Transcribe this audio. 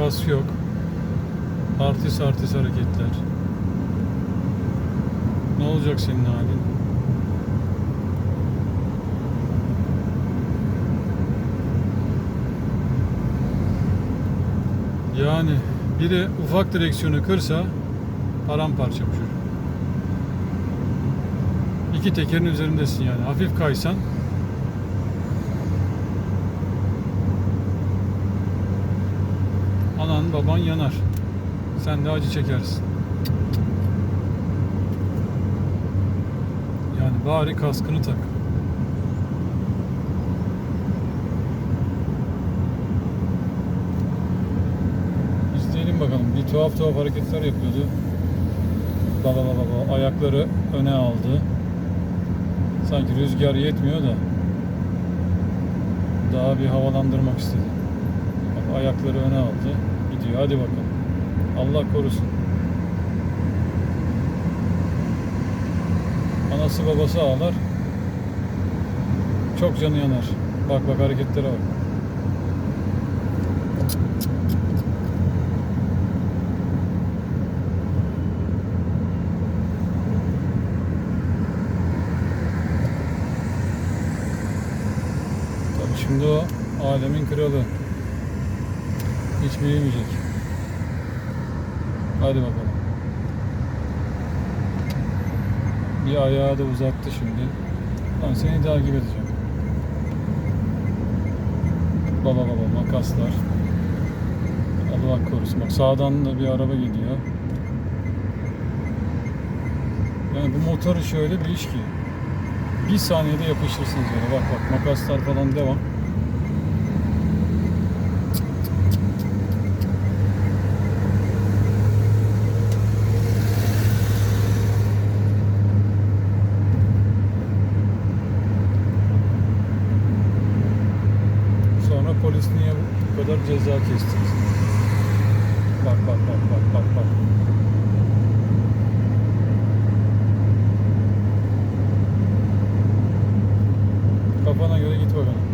Kas yok. Artist artist hareketler. Ne olacak senin halin? Yani biri ufak direksiyonu kırsa paramparça bu çocuk. İki tekerin üzerindesin yani. Hafif kaysan anan baban yanar. Sen de acı çekersin. Yani bari kaskını tak. İzleyelim bakalım. Bir tuhaf tuhaf hareketler yapıyordu. Baba baba baba ayakları öne aldı. Sanki rüzgar yetmiyor da daha bir havalandırmak istedi. Ayakları öne aldı. Gidiyor. Hadi bakalım. Allah korusun. Anası babası ağlar. Çok canı yanar. Bak bak hareketlere bak. Tabii şimdi o alemin kralı. Hiç büyümeyecek. Hadi bakalım. Bir ayağı da uzattı şimdi. Ben seni takip edeceğim. Baba baba makaslar. Allah korusun. Bak sağdan da bir araba gidiyor. Yani bu motoru şöyle bir iş ki. Bir saniyede yapışırsınız böyle. Bak bak makaslar falan devam. Polis niye bu kadar ceza kestiniz? Bak bak bak bak bak bak. Kafana göre git bakalım.